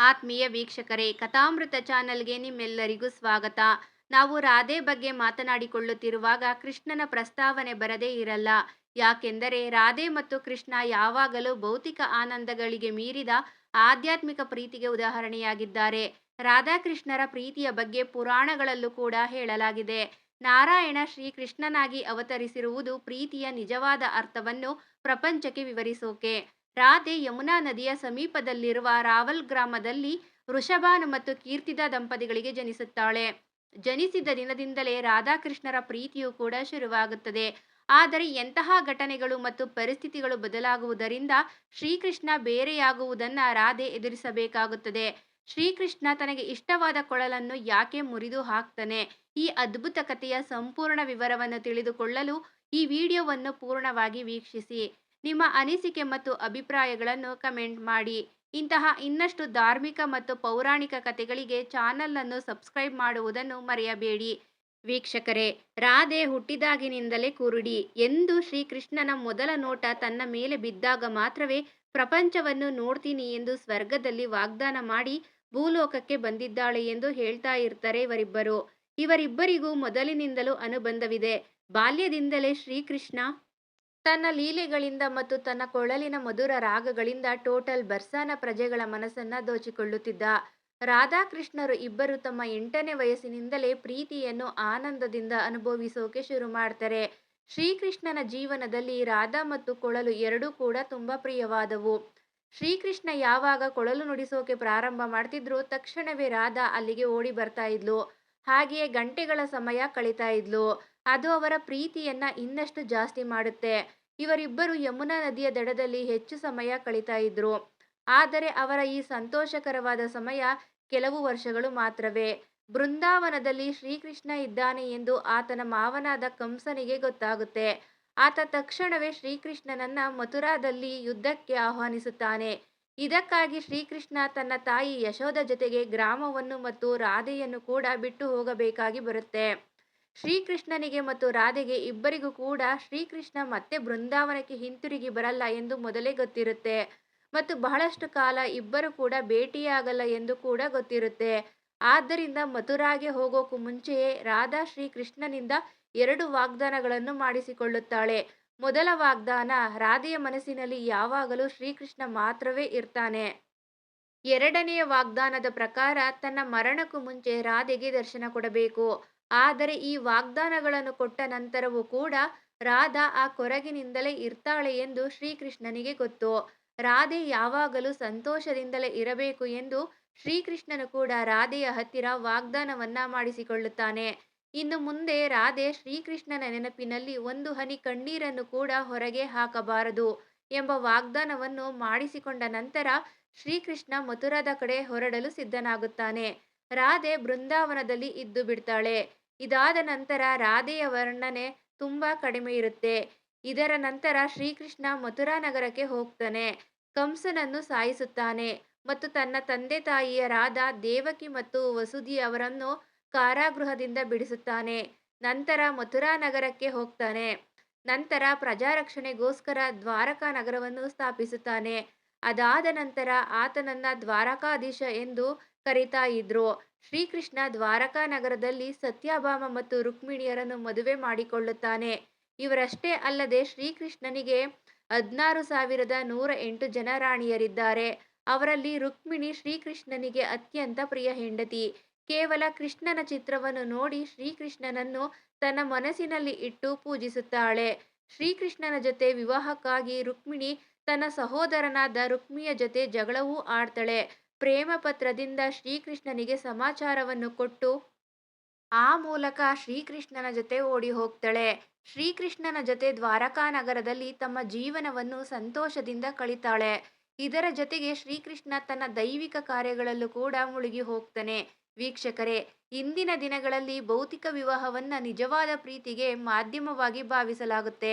ಆತ್ಮೀಯ ವೀಕ್ಷಕರೇ, ಕಥಾಮೃತ ಚಾನಲ್ಗೆ ನಿಮ್ಮೆಲ್ಲರಿಗೂ ಸ್ವಾಗತ. ನಾವು ರಾಧೆ ಬಗ್ಗೆ ಮಾತನಾಡಿಕೊಳ್ಳುತ್ತಿರುವಾಗ ಕೃಷ್ಣನ ಪ್ರಸ್ತಾವನೆ ಬರದೇ ಇರಲ್ಲ. ಯಾಕೆಂದರೆ ರಾಧೆ ಮತ್ತು ಕೃಷ್ಣ ಯಾವಾಗಲೂ ಭೌತಿಕ ಆನಂದಗಳಿಗೆ ಮೀರಿದ ಆಧ್ಯಾತ್ಮಿಕ ಪ್ರೀತಿಗೆ ಉದಾಹರಣೆಯಾಗಿದ್ದಾರೆ. ರಾಧಾಕೃಷ್ಣರ ಪ್ರೀತಿಯ ಬಗ್ಗೆ ಪುರಾಣಗಳಲ್ಲೂ ಕೂಡ ಹೇಳಲಾಗಿದೆ. ನಾರಾಯಣ ಶ್ರೀಕೃಷ್ಣನಾಗಿ ಅವತರಿಸಿರುವುದು ಪ್ರೀತಿಯ ನಿಜವಾದ ಅರ್ಥವನ್ನು ಪ್ರಪಂಚಕ್ಕೆ ವಿವರಿಸೋಕೆ. ರಾಧೆ ಯಮುನಾ ನದಿಯ ಸಮೀಪದಲ್ಲಿರುವ ರಾವಲ್ ಗ್ರಾಮದಲ್ಲಿ ವೃಷಭಾನು ಮತ್ತು ಕೀರ್ತಿದ ದಂಪತಿಗಳಿಗೆ ಜನಿಸುತ್ತಾಳೆ. ಜನಿಸಿದ ದಿನದಿಂದಲೇ ರಾಧಾಕೃಷ್ಣರ ಪ್ರೀತಿಯು ಕೂಡ ಶುರುವಾಗುತ್ತದೆ. ಆದರೆ ಎಂತಹ ಘಟನೆಗಳು ಮತ್ತು ಪರಿಸ್ಥಿತಿಗಳು ಬದಲಾಗುವುದರಿಂದ ಶ್ರೀಕೃಷ್ಣ ಬೇರೆಯಾಗುವುದನ್ನು ರಾಧೆ ಎದುರಿಸಬೇಕಾಗುತ್ತದೆ. ಶ್ರೀಕೃಷ್ಣ ತನಗೆ ಇಷ್ಟವಾದ ಕೊಳಲನ್ನು ಯಾಕೆ ಮುರಿದು ಹಾಕ್ತಾನೆ? ಈ ಅದ್ಭುತ ಕಥೆಯ ಸಂಪೂರ್ಣ ವಿವರವನ್ನು ತಿಳಿದುಕೊಳ್ಳಲು ಈ ವಿಡಿಯೋವನ್ನು ಪೂರ್ಣವಾಗಿ ವೀಕ್ಷಿಸಿ. ನಿಮ್ಮ ಅನಿಸಿಕೆ ಮತ್ತು ಅಭಿಪ್ರಾಯಗಳನ್ನು ಕಮೆಂಟ್ ಮಾಡಿ. ಇಂತಹ ಇನ್ನಷ್ಟು ಧಾರ್ಮಿಕ ಮತ್ತು ಪೌರಾಣಿಕ ಕಥೆಗಳಿಗೆ ಚಾನಲನ್ನು ಸಬ್ಸ್ಕ್ರೈಬ್ ಮಾಡುವುದನ್ನು ಮರೆಯಬೇಡಿ. ವೀಕ್ಷಕರೇ, ರಾಧೆ ಹುಟ್ಟಿದಾಗಿನಿಂದಲೇ ಕುರುಡಿ. ಎಂದು ಶ್ರೀಕೃಷ್ಣನ ಮೊದಲ ನೋಟ ತನ್ನ ಮೇಲೆ ಬಿದ್ದಾಗ ಮಾತ್ರವೇ ಪ್ರಪಂಚವನ್ನು ನೋಡ್ತೀನಿ ಎಂದು ಸ್ವರ್ಗದಲ್ಲಿ ವಾಗ್ದಾನ ಮಾಡಿ ಭೂಲೋಕಕ್ಕೆ ಬಂದಿದ್ದಾಳೆ ಎಂದು ಹೇಳ್ತಾ ಇರ್ತಾರೆ ಇವರಿಬ್ಬರು. ಇವರಿಬ್ಬರಿಗೂ ಮೊದಲಿನಿಂದಲೂ ಅನುಬಂಧವಿದೆ. ಬಾಲ್ಯದಿಂದಲೇ ಶ್ರೀಕೃಷ್ಣ ತನ್ನ ಲೀಲೆಗಳಿಂದ ಮತ್ತು ತನ್ನ ಕೊಳಲಿನ ಮಧುರ ರಾಗಗಳಿಂದ ಟೋಟಲ್ ಬರ್ಸಾನ ಪ್ರಜೆಗಳ ಮನಸ್ಸನ್ನ ದೋಚಿಕೊಳ್ಳುತ್ತಿದ್ದ. ರಾಧಾಕೃಷ್ಣರು ಇಬ್ಬರು ತಮ್ಮ ಎಂಟನೇ ವಯಸ್ಸಿನಿಂದಲೇ ಪ್ರೀತಿಯನ್ನು ಆನಂದದಿಂದ ಅನುಭವಿಸೋಕೆ ಶುರು ಮಾಡ್ತಾರೆ. ಶ್ರೀಕೃಷ್ಣನ ಜೀವನದಲ್ಲಿ ರಾಧಾ ಮತ್ತು ಕೊಳಲು ಎರಡೂ ಕೂಡ ತುಂಬಾ ಪ್ರಿಯವಾದವು. ಶ್ರೀಕೃಷ್ಣ ಯಾವಾಗ ಕೊಳಲು ನುಡಿಸೋಕೆ ಪ್ರಾರಂಭ ಮಾಡ್ತಿದ್ರು ತಕ್ಷಣವೇ ರಾಧಾ ಅಲ್ಲಿಗೆ ಓಡಿ ಬರ್ತಾ ಇದ್ಲು. ಹಾಗೆಯೇ ಗಂಟೆಗಳ ಸಮಯ ಕಳೀತಾ ಇದ್ಲು. ಅದು ಅವರ ಪ್ರೀತಿಯನ್ನ ಇನ್ನಷ್ಟು ಜಾಸ್ತಿ ಮಾಡುತ್ತೆ. ಇವರಿಬ್ಬರು ಯಮುನಾ ನದಿಯ ದಡದಲ್ಲಿ ಹೆಚ್ಚು ಸಮಯ ಕಳೀತಾ ಇದ್ರು. ಆದರೆ ಅವರ ಈ ಸಂತೋಷಕರವಾದ ಸಮಯ ಕೆಲವು ವರ್ಷಗಳು ಮಾತ್ರವೇ. ಬೃಂದಾವನದಲ್ಲಿ ಶ್ರೀಕೃಷ್ಣ ಇದ್ದಾನೆ ಎಂದು ಆತನ ಮಾವನಾದ ಕಂಸನಿಗೆ ಗೊತ್ತಾಗುತ್ತೆ. ಆತ ತಕ್ಷಣವೇ ಶ್ರೀಕೃಷ್ಣನನ್ನ ಮಥುರಾದಲ್ಲಿ ಯುದ್ಧಕ್ಕೆ ಆಹ್ವಾನಿಸುತ್ತಾನೆ. ಇದಕ್ಕಾಗಿ ಶ್ರೀಕೃಷ್ಣ ತನ್ನ ತಾಯಿ ಯಶೋದ ಜೊತೆಗೆ ಗ್ರಾಮವನ್ನು ಮತ್ತು ರಾಧೆಯನ್ನು ಕೂಡ ಬಿಟ್ಟು ಹೋಗಬೇಕಾಗಿ ಬರುತ್ತೆ. ಶ್ರೀಕೃಷ್ಣನಿಗೆ ಮತ್ತು ರಾಧೆಗೆ ಇಬ್ಬರಿಗೂ ಕೂಡ ಶ್ರೀಕೃಷ್ಣ ಮತ್ತೆ ಬೃಂದಾವನಕ್ಕೆ ಹಿಂತಿರುಗಿ ಬರಲ್ಲ ಎಂದು ಮೊದಲೇ ಗೊತ್ತಿರುತ್ತೆ. ಮತ್ತು ಬಹಳಷ್ಟು ಕಾಲ ಇಬ್ಬರು ಕೂಡ ಭೇಟಿಯಾಗಲ್ಲ ಎಂದು ಕೂಡ ಗೊತ್ತಿರುತ್ತೆ. ಆದ್ದರಿಂದ ಮಥುರಾಗೆ ಹೋಗೋಕು ಮುಂಚೆಯೇ ರಾಧಾ ಶ್ರೀಕೃಷ್ಣನಿಂದ ಎರಡು ವಾಗ್ದಾನಗಳನ್ನು ಮಾಡಿಸಿಕೊಳ್ಳುತ್ತಾಳೆ. ಮೊದಲ ವಾಗ್ದಾನ ರಾಧೆಯ ಮನಸ್ಸಿನಲ್ಲಿ ಯಾವಾಗಲೂ ಶ್ರೀಕೃಷ್ಣ ಮಾತ್ರವೇ ಇರ್ತಾನೆ. ಎರಡನೆಯ ವಾಗ್ದಾನದ ಪ್ರಕಾರ ತನ್ನ ಮರಣಕ್ಕೂ ಮುಂಚೆ ರಾಧೆಗೆ ದರ್ಶನ ಕೊಡಬೇಕು. ಆದರೆ ಈ ವಾಗ್ದಾನಗಳನ್ನು ಕೊಟ್ಟ ನಂತರವೂ ಕೂಡ ರಾಧಾ ಆ ಕೊರಗಿನಿಂದಲೇ ಇರ್ತಾಳೆ ಎಂದು ಶ್ರೀಕೃಷ್ಣನಿಗೆ ಗೊತ್ತು. ರಾಧೆ ಯಾವಾಗಲೂ ಸಂತೋಷದಿಂದಲೇ ಇರಬೇಕು ಎಂದು ಶ್ರೀಕೃಷ್ಣನು ಕೂಡ ರಾಧೆಯ ಹತ್ತಿರ ವಾಗ್ದಾನವನ್ನ ಮಾಡಿಸಿಕೊಳ್ಳುತ್ತಾನೆ. ಇನ್ನು ಮುಂದೆ ರಾಧೆ ಶ್ರೀಕೃಷ್ಣನ ನೆನಪಿನಲ್ಲಿ ಒಂದು ಹನಿ ಕಣ್ಣೀರನ್ನು ಕೂಡ ಹೊರಗೆ ಹಾಕಬಾರದು ಎಂಬ ವಾಗ್ದಾನವನ್ನು ಮಾಡಿಸಿಕೊಂಡ ನಂತರ ಶ್ರೀಕೃಷ್ಣ ಮಥುರಾದ ಕಡೆ ಹೊರಡಲು ಸಿದ್ಧನಾಗುತ್ತಾನೆ. ರಾಧೆ ಬೃಂದಾವನದಲ್ಲಿ ಇದ್ದು ಬಿಡ್ತಾಳೆ. ಇದಾದ ನಂತರ ರಾಧೆಯ ವರ್ಣನೆ ತುಂಬಾ ಕಡಿಮೆ ಇರುತ್ತೆ. ಇದರ ನಂತರ ಶ್ರೀಕೃಷ್ಣ ಮಥುರಾ ನಗರಕ್ಕೆ ಹೋಗ್ತಾನೆ. ಕಂಸನನ್ನು ಸಾಯಿಸುತ್ತಾನೆ ಮತ್ತು ತನ್ನ ತಂದೆ ತಾಯಿಯ ರಾಧಾ ದೇವಕಿ ಮತ್ತು ವಸುದಿ ಅವರನ್ನು ಕಾರಾಗೃಹದಿಂದ ಬಿಡಿಸುತ್ತಾನೆ. ನಂತರ ಮಥುರಾ ನಗರಕ್ಕೆ ಹೋಗ್ತಾನೆ. ನಂತರ ಪ್ರಜಾರಕ್ಷಣೆಗೋಸ್ಕರ ದ್ವಾರಕಾ ನಗರವನ್ನು ಸ್ಥಾಪಿಸುತ್ತಾನೆ. ಅದಾದ ನಂತರ ಆತನನ್ನ ದ್ವಾರಕಾಧೀಶ ಎಂದು ಕರೀತಾ ಇದ್ರು. ಶ್ರೀಕೃಷ್ಣ ದ್ವಾರಕಾ ನಗರದಲ್ಲಿ ಸತ್ಯಭಾಮ ಮತ್ತು ರುಕ್ಮಿಣಿಯರನ್ನು ಮದುವೆ ಮಾಡಿಕೊಳ್ಳುತ್ತಾನೆ. ಇವರಷ್ಟೇ ಅಲ್ಲದೆ ಶ್ರೀಕೃಷ್ಣನಿಗೆ ಹದಿನಾರು ಸಾವಿರದ ನೂರ ಎಂಟು ಜನ ರಾಣಿಯರಿದ್ದಾರೆ. ಅವರಲ್ಲಿ ರುಕ್ಮಿಣಿ ಶ್ರೀಕೃಷ್ಣನಿಗೆ ಅತ್ಯಂತ ಪ್ರಿಯ ಹೆಂಡತಿ. ಕೇವಲ ಕೃಷ್ಣನ ಚಿತ್ರವನ್ನು ನೋಡಿ ಶ್ರೀಕೃಷ್ಣನನ್ನು ತನ್ನ ಮನಸ್ಸಿನಲ್ಲಿ ಇಟ್ಟು ಪೂಜಿಸುತ್ತಾಳೆ. ಶ್ರೀಕೃಷ್ಣನ ಜೊತೆ ವಿವಾಹಕ್ಕಾಗಿ ರುಕ್ಮಿಣಿ ತನ್ನ ಸಹೋದರನಾದ ರುಕ್ಮಿಯ ಜೊತೆ ಜಗಳವೂ ಆಡ್ತಾಳೆ. ಪ್ರೇಮ ಪತ್ರದಿಂದ ಶ್ರೀಕೃಷ್ಣನಿಗೆ ಸಮಾಚಾರವನ್ನು ಕೊಟ್ಟು, ಆ ಮೂಲಕ ಶ್ರೀಕೃಷ್ಣನ ಜೊತೆ ಓಡಿ ಹೋಗ್ತಾಳೆ. ಶ್ರೀಕೃಷ್ಣನ ಜೊತೆ ದ್ವಾರಕಾ ನಗರದಲ್ಲಿ ತಮ್ಮ ಜೀವನವನ್ನು ಸಂತೋಷದಿಂದ ಕಳಿತಾಳೆ. ಇದರ ಜೊತೆಗೆ ಶ್ರೀಕೃಷ್ಣ ತನ್ನ ದೈವಿಕ ಕಾರ್ಯಗಳಲ್ಲೂ ಕೂಡ ಮುಳುಗಿ ಹೋಗ್ತಾನೆ. ವೀಕ್ಷಕರೇ, ಇಂದಿನ ದಿನಗಳಲ್ಲಿ ಭೌತಿಕ ವಿವಾಹವನ್ನ ನಿಜವಾದ ಪ್ರೀತಿಗೆ ಮಾಧ್ಯಮವಾಗಿ ಭಾವಿಸಲಾಗುತ್ತೆ.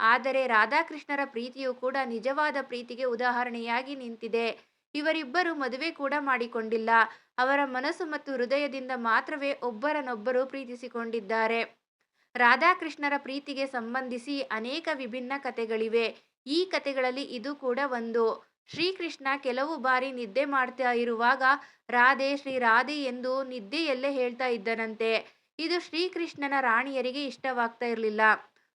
ಆದರೆ ರಾಧಾಕೃಷ್ಣರ ಪ್ರೀತಿಯು ಕೂಡ ನಿಜವಾದ ಪ್ರೀತಿಗೆ ಉದಾಹರಣೆಯಾಗಿ ನಿಂತಿದೆ. ಇವರಿಬ್ಬರು ಮದುವೆ ಕೂಡ ಮಾಡಿಕೊಂಡಿಲ್ಲ. ಅವರ ಮನಸ್ಸು ಮತ್ತು ಹೃದಯದಿಂದ ಮಾತ್ರವೇ ಒಬ್ಬರನ್ನೊಬ್ಬರು ಪ್ರೀತಿಸಿಕೊಂಡಿದ್ದಾರೆ. ರಾಧಾಕೃಷ್ಣರ ಪ್ರೀತಿಗೆ ಸಂಬಂಧಿಸಿ ಅನೇಕ ವಿಭಿನ್ನ ಕಥೆಗಳಿವೆ. ಈ ಕಥೆಗಳಲ್ಲಿ ಇದು ಕೂಡ ಒಂದು. ಶ್ರೀಕೃಷ್ಣ ಕೆಲವು ಬಾರಿ ನಿದ್ದೆ ಮಾಡ್ತಾ ಇರುವಾಗ, ರಾಧೆ, ಶ್ರೀ ರಾಧೆ ಎಂದು ನಿದ್ದೆಯಲ್ಲೇ ಹೇಳ್ತಾ ಇದ್ದನಂತೆ. ಇದು ಶ್ರೀಕೃಷ್ಣನ ರಾಣಿಯರಿಗೆ ಇಷ್ಟವಾಗ್ತಾ ಇರಲಿಲ್ಲ.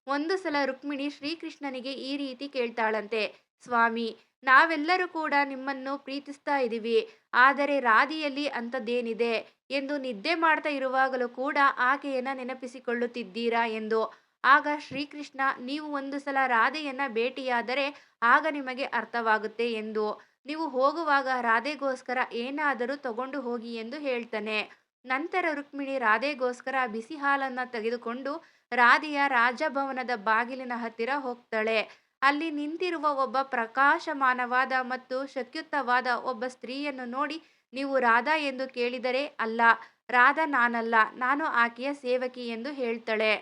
ಒಂದು ಸಲ ರುಕ್ಮಿಣಿ ಶ್ರೀಕೃಷ್ಣನಿಗೆ ಈ ರೀತಿ ಕೇಳ್ತಾಳಂತೆ. ಸ್ವಾಮಿ, ನಾವೆಲ್ಲರೂ ಕೂಡ ನಿಮ್ಮನ್ನು ಪ್ರೀತಿಸ್ತಾ ಇದ್ದೀವಿ. ಆದರೆ ರಾಧಿಯಲ್ಲಿ ಅಂಥದ್ದೇನಿದೆ ಎಂದು ನಿದ್ದೆ ಮಾಡ್ತಾ ಇರುವಾಗಲೂ ಕೂಡ ಆಕೆಯನ್ನು ನೆನಪಿಸಿಕೊಳ್ಳುತ್ತಿದ್ದೀರಾ ಎಂದು. ಆಗ ಶ್ರೀಕೃಷ್ಣ, ನೀವು ಒಂದು ಸಲ ರಾಧೆಯನ್ನು ಭೇಟಿಯಾದರೆ ಆಗ ನಿಮಗೆ ಅರ್ಥವಾಗುತ್ತೆ ಎಂದು. ನೀವು ಹೋಗುವಾಗ ರಾಧೆಗೋಸ್ಕರ ಏನಾದರೂ ತಗೊಂಡು ಹೋಗಿ ಎಂದು ಹೇಳ್ತಾನೆ. ನಂತರ ರುಕ್ಮಿಣಿ ರಾಧೆಗೋಸ್ಕರ ಬಿಸಿ ಹಾಲನ್ನು ತೆಗೆದುಕೊಂಡು ರಾಧೆಯ ರಾಜಭವನದ ಬಾಗಿಲಿನ ಹತ್ತಿರ ಹೋಗ್ತಾಳೆ. ಅಲ್ಲಿ ನಿಂತಿರುವ ಒಬ್ಬ ಪ್ರಕಾಶಮಾನವಾದ ಮತ್ತು ಶಕ್ಯುತವಾದ ಒಬ್ಬ ಸ್ತ್ರೀಯನ್ನು ನೋಡಿ ನೀವು ರಾಧಾ ಎಂದು ಕೇಳಿದರೆ, ಅಲ್ಲ, ರಾಧಾ ನಾನಲ್ಲ, ನಾನು ಆಕೆಯ ಸೇವಕಿ ಎಂದು ಹೇಳ್ತಾಳೆ.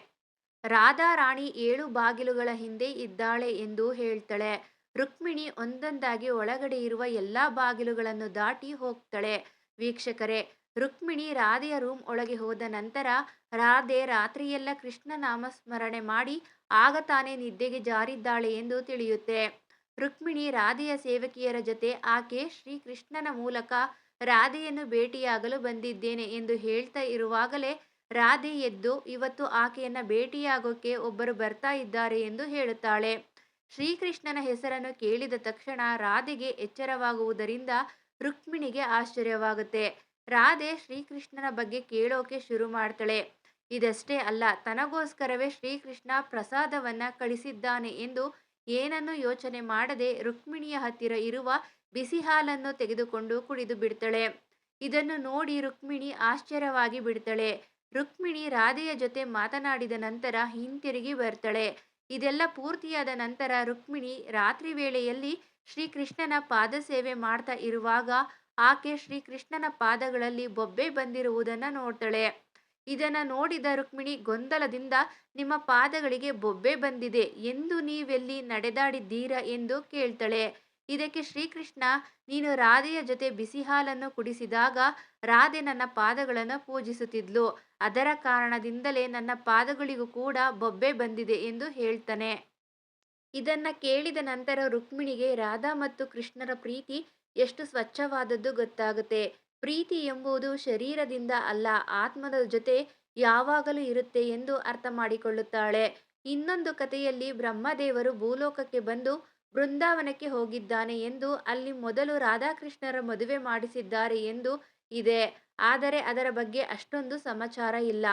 ರಾಧಾ ರಾಣಿ ಏಳು ಬಾಗಿಲುಗಳ ಹಿಂದೆ ಇದ್ದಾಳೆ ಎಂದು ಹೇಳ್ತಾಳೆ. ರುಕ್ಮಿಣಿ ಒಂದೊಂದಾಗಿ ಒಳಗಡೆ ಇರುವ ಎಲ್ಲಾ ಬಾಗಿಲುಗಳನ್ನು ದಾಟಿ ಹೋಗ್ತಾಳೆ. ವೀಕ್ಷಕರೇ, ರುಕ್ಮಿಣಿ ರಾಧೆಯ ರೂಮ್ ಒಳಗೆ ಹೋದ ನಂತರ ರಾಧೆ ರಾತ್ರಿಯೆಲ್ಲ ಕೃಷ್ಣ ನಾಮಸ್ಮರಣೆ ಮಾಡಿ ಆಗ ತಾನೇ ನಿದ್ದೆಗೆ ಜಾರಿದ್ದಾಳೆ ಎಂದು ತಿಳಿಯುತ್ತೆ. ರುಕ್ಮಿಣಿ ರಾಧೆಯ ಸೇವಕಿಯರ ಜೊತೆ ಆಕೆ ಶ್ರೀಕೃಷ್ಣನ ಮೂಲಕ ರಾಧೆಯನ್ನು ಭೇಟಿಯಾಗಲು ಬಂದಿದ್ದೇನೆ ಎಂದು ಹೇಳ್ತಾ ಇರುವಾಗಲೇ ರಾಧೆ ಎದ್ದು ಇವತ್ತು ಆಕೆಯನ್ನ ಭೇಟಿಯಾಗೋಕೆ ಒಬ್ಬರು ಬರ್ತಾ ಇದ್ದಾರೆ ಎಂದು ಹೇಳುತ್ತಾಳೆ. ಶ್ರೀಕೃಷ್ಣನ ಹೆಸರನ್ನು ಕೇಳಿದ ತಕ್ಷಣ ರಾಧೆಗೆ ಎಚ್ಚರವಾಗುವುದರಿಂದ ರುಕ್ಮಿಣಿಗೆ ಆಶ್ಚರ್ಯವಾಗುತ್ತೆ. ರಾಧೆ ಶ್ರೀಕೃಷ್ಣನ ಬಗ್ಗೆ ಕೇಳೋಕೆ ಶುರು ಮಾಡ್ತಾಳೆ. ಇದಷ್ಟೇ ಅಲ್ಲ, ತನಗೋಸ್ಕರವೇ ಶ್ರೀಕೃಷ್ಣ ಪ್ರಸಾದವನ್ನ ಕಳಿಸಿದ್ದಾನೆ ಎಂದು ಏನನ್ನು ಯೋಚನೆ ಮಾಡದೆ ರುಕ್ಮಿಣಿಯ ಹತ್ತಿರ ಇರುವ ಬಿಸಿ ಹಾಲನ್ನು ತೆಗೆದುಕೊಂಡು ಕುಡಿದು ಬಿಡ್ತಾಳೆ. ಇದನ್ನು ನೋಡಿ ರುಕ್ಮಿಣಿ ಆಶ್ಚರ್ಯವಾಗಿ ಬಿಡ್ತಾಳೆ. ರುಕ್ಮಿಣಿ ರಾಧೆಯ ಜೊತೆ ಮಾತನಾಡಿದ ನಂತರ ಹಿಂತಿರುಗಿ ಬರ್ತಾಳೆ. ಇದೆಲ್ಲ ಪೂರ್ತಿಯಾದ ನಂತರ ರುಕ್ಮಿಣಿ ರಾತ್ರಿ ವೇಳೆಯಲ್ಲಿ ಶ್ರೀಕೃಷ್ಣನ ಪಾದ ಸೇವೆ ಮಾಡ್ತಾ ಇರುವಾಗ ಆಕೆ ಶ್ರೀಕೃಷ್ಣನ ಪಾದಗಳಲ್ಲಿ ಬೊಬ್ಬೆ ಬಂದಿರುವುದನ್ನು ನೋಡ್ತಾಳೆ. ಇದನ್ನ ನೋಡಿದ ರುಕ್ಮಿಣಿ ಗೊಂದಲದಿಂದ ನಿಮ್ಮ ಪಾದಗಳಿಗೆ ಬೊಬ್ಬೆ ಬಂದಿದೆ. ಎಂದು ನೀವೆಲ್ಲಿ ನಡೆದಾಡಿದ್ದೀರಾ ಎಂದು ಕೇಳ್ತಾಳೆ. ಇದಕ್ಕೆ ಶ್ರೀಕೃಷ್ಣ, ನೀನು ರಾಧೆಯ ಜೊತೆ ಬಿಸಿ ಹಾಲನ್ನು ಕುಡಿಸಿದಾಗ ರಾಧೆ ನನ್ನ ಪಾದಗಳನ್ನು ಪೂಜಿಸುತ್ತಿದ್ಲು. ಅದರ ಕಾರಣದಿಂದಲೇ ನನ್ನ ಪಾದಗಳಿಗೂ ಕೂಡ ಬೊಬ್ಬೆ ಬಂದಿದೆ ಎಂದು ಹೇಳ್ತಾನೆ. ಇದನ್ನ ಕೇಳಿದ ನಂತರ ರುಕ್ಮಿಣಿಗೆ ರಾಧಾ ಮತ್ತು ಕೃಷ್ಣರ ಪ್ರೀತಿ ಎಷ್ಟು ಸ್ವಚ್ಛವಾದದ್ದು ಗೊತ್ತಾಗುತ್ತೆ. ಪ್ರೀತಿ ಎಂಬುದು ಶರೀರದಿಂದ ಅಲ್ಲ, ಆತ್ಮದ ಜೊತೆ ಯಾವಾಗಲೂ ಇರುತ್ತೆ ಎಂದು ಅರ್ಥ ಮಾಡಿಕೊಳ್ಳುತ್ತಾಳೆ ಇನ್ನೊಂದು ಕಥೆಯಲ್ಲಿ ಬ್ರಹ್ಮದೇವರು ಭೂಲೋಕಕ್ಕೆ ಬಂದು ಬೃಂದಾವನಕ್ಕೆ ಹೋಗಿದ್ದಾನೆ ಎಂದು ಅಲ್ಲಿ ಮೊದಲು ರಾಧಾಕೃಷ್ಣರ ಮದುವೆ ಮಾಡಿಸಿದ್ದಾರೆ ಎಂದು ಇದೆ. ಆದರೆ ಅದರ ಬಗ್ಗೆ ಅಷ್ಟೊಂದು ಸಮಾಚಾರ ಇಲ್ಲ.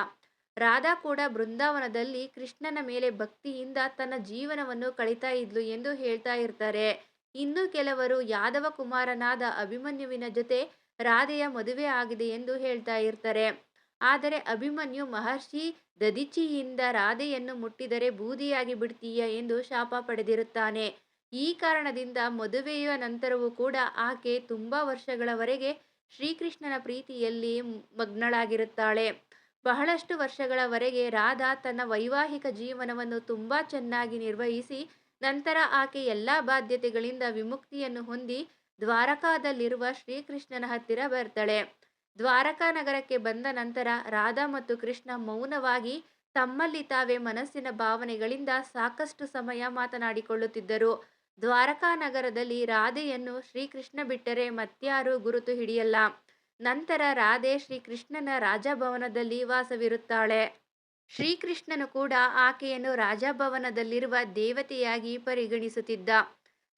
ರಾಧಾ ಕೂಡ ಬೃಂದಾವನದಲ್ಲಿ ಕೃಷ್ಣನ ಮೇಲೆ ಭಕ್ತಿಯಿಂದ ತನ್ನ ಜೀವನವನ್ನು ಕಳೀತಾ ಇದ್ಲು ಎಂದು ಹೇಳ್ತಾ ಇರ್ತಾರೆ. ಇನ್ನು ಕೆಲವರು ಯಾದವ ಕುಮಾರನಾದ ಅಭಿಮನ್ಯುವಿನ ಜೊತೆ ರಾಧೆಯ ಮದುವೆ ಆಗಿದೆ ಎಂದು ಹೇಳ್ತಾ ಇರ್ತಾರೆ. ಆದರೆ ಅಭಿಮನ್ಯು ಮಹರ್ಷಿ ದದಿಚಿಯಿಂದ ರಾಧೆಯನ್ನು ಮುಟ್ಟಿದರೆ ಬೂದಿಯಾಗಿ ಬಿಡ್ತೀಯ ಎಂದು ಶಾಪ ಪಡೆದಿರುತ್ತಾನೆ. ಈ ಕಾರಣದಿಂದ ಮದುವೆಯ ನಂತರವೂ ಕೂಡ ಆಕೆ ತುಂಬಾ ವರ್ಷಗಳವರೆಗೆ ಶ್ರೀಕೃಷ್ಣನ ಪ್ರೀತಿಯಲ್ಲಿ ಮಗ್ನಳಾಗಿರುತ್ತಾಳೆ. ಬಹಳಷ್ಟು ವರ್ಷಗಳವರೆಗೆ ರಾಧಾ ತನ್ನ ವೈವಾಹಿಕ ಜೀವನವನ್ನು ತುಂಬಾ ಚೆನ್ನಾಗಿ ನಿರ್ವಹಿಸಿ, ನಂತರ ಆಕೆ ಎಲ್ಲಾ ಬಾಧ್ಯತೆಗಳಿಂದ ವಿಮುಕ್ತಿಯನ್ನು ಹೊಂದಿ ದ್ವಾರಕಾದಲ್ಲಿರುವ ಶ್ರೀಕೃಷ್ಣನ ಹತ್ತಿರ ಬರ್ತಾಳೆ. ದ್ವಾರಕಾ ನಗರಕ್ಕೆ ಬಂದ ನಂತರ ರಾಧಾ ಮತ್ತು ಕೃಷ್ಣ ಮೌನವಾಗಿ ತಮ್ಮಲ್ಲಿ ತಾವೇ ಮನಸ್ಸಿನ ಭಾವನೆಗಳಿಂದ ಸಾಕಷ್ಟು ಸಮಯ ಮಾತನಾಡಿಕೊಳ್ಳುತ್ತಿದ್ದರು. ದ್ವಾರಕಾ ನಗರದಲ್ಲಿ ರಾಧೆಯನ್ನು ಶ್ರೀಕೃಷ್ಣ ಬಿಟ್ಟರೆ ಮತ್ಯಾರೂ ಗುರುತು ಹಿಡಿಯಲ್ಲ. ನಂತರ ರಾಧೆ ಶ್ರೀಕೃಷ್ಣನ ರಾಜಭವನದಲ್ಲಿ ವಾಸವಿರುತ್ತಾಳೆ. ಶ್ರೀಕೃಷ್ಣನು ಕೂಡ ಆಕೆಯನ್ನು ರಾಜಭವನದಲ್ಲಿರುವ ದೇವತೆಯಾಗಿ ಪರಿಗಣಿಸುತ್ತಿದ್ದ.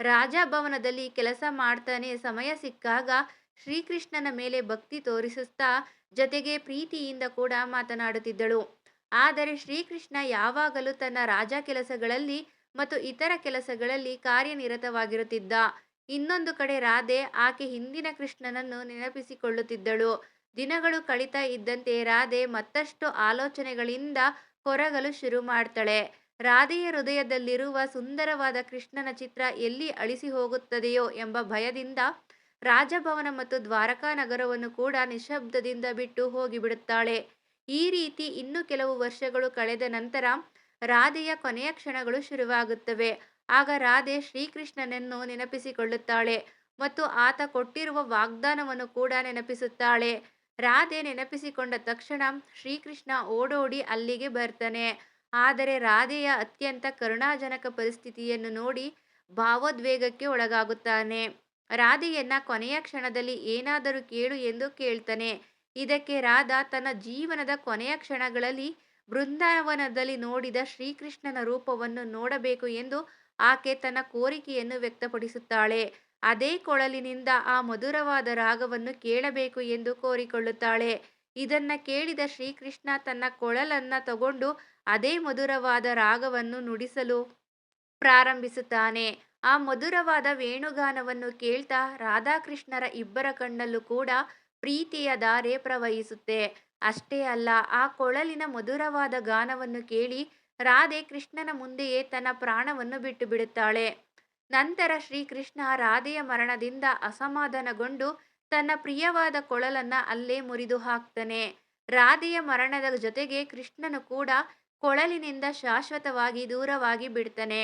ರಾಜಭವನದಲ್ಲಿ ಕೆಲಸ ಮಾಡ್ತಾನೆ ಸಮಯ ಸಿಕ್ಕಾಗ ಶ್ರೀಕೃಷ್ಣನ ಮೇಲೆ ಭಕ್ತಿ ತೋರಿಸುತ್ತಾ ಜೊತೆಗೆ ಪ್ರೀತಿಯಿಂದ ಕೂಡ ಮಾತನಾಡುತ್ತಿದ್ದಳು. ಆದರೆ ಶ್ರೀಕೃಷ್ಣ ಯಾವಾಗಲೂ ತನ್ನ ರಾಜ ಕೆಲಸಗಳಲ್ಲಿ ಮತ್ತು ಇತರ ಕೆಲಸಗಳಲ್ಲಿ ಕಾರ್ಯನಿರತವಾಗಿರುತ್ತಿದ್ದ. ಇನ್ನೊಂದು ಕಡೆ ರಾಧೆ ಆಕೆ ಹಿಂದಿನ ಕೃಷ್ಣನನ್ನು ನೆನಪಿಸಿಕೊಳ್ಳುತ್ತಿದ್ದಳು. ದಿನಗಳು ಕಳೀತಾ ಇದ್ದಂತೆ ರಾಧೆ ಮತ್ತಷ್ಟು ಆಲೋಚನೆಗಳಿಂದ ಕೊರಗಲು ಶುರು ಮಾಡ್ತಾಳೆ. ರಾಧೆಯ ಹೃದಯದಲ್ಲಿರುವ ಸುಂದರವಾದ ಕೃಷ್ಣನ ಚಿತ್ರ ಎಲ್ಲಿ ಅಳಿಸಿ ಹೋಗುತ್ತದೆಯೋ ಎಂಬ ಭಯದಿಂದ ರಾಜಭವನ ಮತ್ತು ದ್ವಾರಕಾ ನಗರವನ್ನು ಕೂಡ ನಿಶಬ್ದದಿಂದ ಬಿಟ್ಟು ಹೋಗಿಬಿಡುತ್ತಾಳೆ. ಈ ರೀತಿ ಇನ್ನು ಕೆಲವು ವರ್ಷಗಳು ಕಳೆದ ನಂತರ ರಾಧೆಯ ಕೊನೆಯ ಕ್ಷಣಗಳು ಶುರುವಾಗುತ್ತವೆ. ಆಗ ರಾಧೆ ಶ್ರೀಕೃಷ್ಣನನ್ನು ನೆನಪಿಸಿಕೊಳ್ಳುತ್ತಾಳೆ ಮತ್ತು ಆತ ಕೊಟ್ಟಿರುವ ವಾಗ್ದಾನವನ್ನು ಕೂಡ ನೆನಪಿಸುತ್ತಾಳೆ. ರಾಧೆ ನೆನಪಿಸಿಕೊಂಡ ತಕ್ಷಣ ಶ್ರೀಕೃಷ್ಣ ಓಡೋಡಿ ಅಲ್ಲಿಗೆ ಬರ್ತಾನೆ. ಆದರೆ ರಾಧೆಯ ಅತ್ಯಂತ ಕರುಣಾಜನಕ ಪರಿಸ್ಥಿತಿಯನ್ನು ನೋಡಿ ಭಾವೋದ್ವೇಗಕ್ಕೆ ಒಳಗಾಗುತ್ತಾನೆ. ರಾಧೆಯನ್ನ ಕೊನೆಯ ಕ್ಷಣದಲ್ಲಿ ಏನಾದರೂ ಕೇಳು ಎಂದು ಕೇಳ್ತಾನೆ. ಇದಕ್ಕೆ ರಾಧಾ ತನ್ನ ಜೀವನದ ಕೊನೆಯ ಕ್ಷಣಗಳಲ್ಲಿ ಬೃಂದಾವನದಲ್ಲಿ ನೋಡಿದ ಶ್ರೀಕೃಷ್ಣನ ರೂಪವನ್ನು ನೋಡಬೇಕು ಎಂದು ಆಕೆ ತನ್ನ ಕೋರಿಕೆಯನ್ನು ವ್ಯಕ್ತಪಡಿಸುತ್ತಾಳೆ. ಅದೇ ಕೊಳಲಿನಿಂದ ಆ ಮಧುರವಾದ ರಾಗವನ್ನು ಕೇಳಬೇಕು ಎಂದು ಕೋರಿಕೊಳ್ಳುತ್ತಾಳೆ. ಇದನ್ನ ಕೇಳಿದ ಶ್ರೀಕೃಷ್ಣ ತನ್ನ ಕೊಳಲನ್ನ ತಗೊಂಡು ಅದೇ ಮಧುರವಾದ ರಾಗವನ್ನು ನುಡಿಸಲು ಪ್ರಾರಂಭಿಸುತ್ತಾನೆ. ಆ ಮಧುರವಾದ ವೇಣುಗಾನವನ್ನು ಕೇಳ್ತಾ ರಾಧಾಕೃಷ್ಣರ ಇಬ್ಬರ ಕಣ್ಣಲ್ಲೂ ಕೂಡ ಪ್ರೀತಿಯ ಧಾರೆ ಪ್ರವಹಿಸುತ್ತೆ. ಅಷ್ಟೇ ಅಲ್ಲ, ಆ ಕೊಳಲಿನ ಮಧುರವಾದ ಗಾನವನ್ನು ಕೇಳಿ ರಾಧೆ ಕೃಷ್ಣನ ಮುಂದೆಯೇ ತನ್ನ ಪ್ರಾಣವನ್ನು ಬಿಟ್ಟು ಬಿಡುತ್ತಾಳೆ. ನಂತರ ಶ್ರೀಕೃಷ್ಣ ರಾಧೆಯ ಮರಣದಿಂದ ಅಸಮಾಧಾನಗೊಂಡು ತನ್ನ ಪ್ರಿಯವಾದ ಕೊಳಲನ್ನ ಅಲ್ಲೇ ಮುರಿದು ಹಾಕ್ತಾನೆ. ರಾಧೆಯ ಮರಣದ ಜೊತೆಗೆ ಕೃಷ್ಣನು ಕೂಡ ಕೊಳಲಿನಿಂದ ಶಾಶ್ವತವಾಗಿ ದೂರವಾಗಿ ಬಿಡ್ತಾನೆ.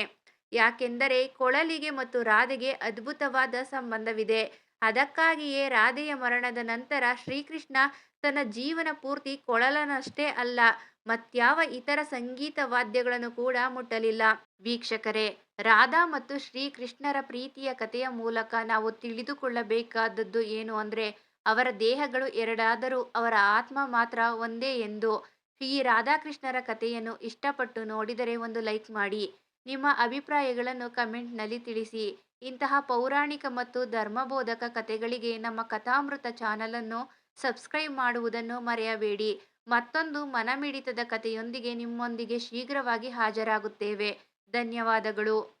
ಯಾಕೆಂದರೆ ಕೊಳಲಿಗೆ ಮತ್ತು ರಾಧೆಗೆ ಅದ್ಭುತವಾದ ಸಂಬಂಧವಿದೆ. ಅದಕ್ಕಾಗಿಯೇ ರಾಧೆಯ ಮರಣದ ನಂತರ ಶ್ರೀಕೃಷ್ಣ ತನ್ನ ಜೀವನ ಪೂರ್ತಿ ಕೊಳಲನಷ್ಟೇ ಅಲ್ಲ, ಮತ್ಯಾವ ಇತರ ಸಂಗೀತ ವಾದ್ಯಗಳನ್ನು ಕೂಡ ಮುಟ್ಟಲಿಲ್ಲ. ವೀಕ್ಷಕರೇ, ರಾಧಾ ಮತ್ತು ಶ್ರೀಕೃಷ್ಣರ ಪ್ರೀತಿಯ ಕಥೆಯ ಮೂಲಕ ನಾವು ತಿಳಿದುಕೊಳ್ಳಬೇಕಾದದ್ದು ಏನು ಅಂದರೆ, ಅವರ ದೇಹಗಳು ಎರಡಾದರೂ ಅವರ ಆತ್ಮ ಮಾತ್ರ ಒಂದೇ ಎಂದು. ಈ ರಾಧಾಕೃಷ್ಣರ ಕಥೆಯನ್ನು ಇಷ್ಟಪಟ್ಟು ನೋಡಿದರೆ ಒಂದು ಲೈಕ್ ಮಾಡಿ. ನಿಮ್ಮ ಅಭಿಪ್ರಾಯಗಳನ್ನು ಕಮೆಂಟ್ನಲ್ಲಿ ತಿಳಿಸಿ. ಇಂತಹ ಪೌರಾಣಿಕ ಮತ್ತು ಧರ್ಮಬೋಧಕ ಕಥೆಗಳಿಗೆ ನಮ್ಮ ಕಥಾಮೃತ ಚಾನಲನ್ನು ಸಬ್ಸ್ಕ್ರೈಬ್ ಮಾಡುವುದನ್ನು ಮರೆಯಬೇಡಿ. ಮತ್ತೊಂದು ಮನಮಿಡಿತದ ಕಥೆಯೊಂದಿಗೆ ನಿಮ್ಮೊಂದಿಗೆ ಶೀಘ್ರವಾಗಿ ಹಾಜರಾಗುತ್ತೇವೆ. ಧನ್ಯವಾದಗಳು.